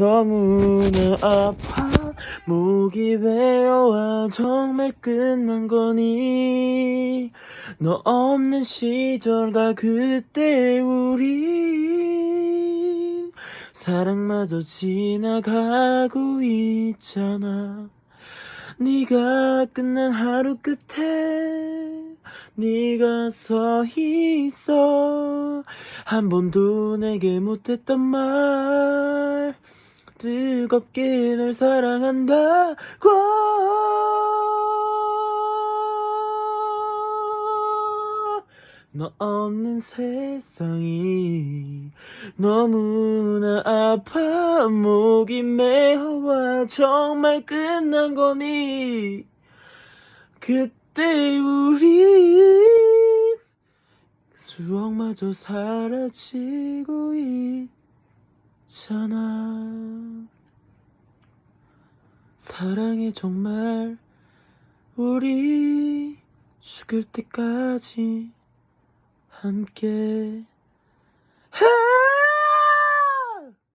너무나 아파. 목이 메어와 정말 끝난 거니? 너 없는 시절과 그때 우리. 사랑마저 지나가고 있잖아. 네가 끝난 하루 끝에 네가 서 있어. 한 번도 내게 못했던 말 뜨겁게 널 사랑한다고. 너 없는 세상이 너무나 아파. 목이 메어와 정말 끝난 거니. 그때 우리 수억마저 사라지고 있잖아 사랑해 정말 우리 죽을 때까지 함께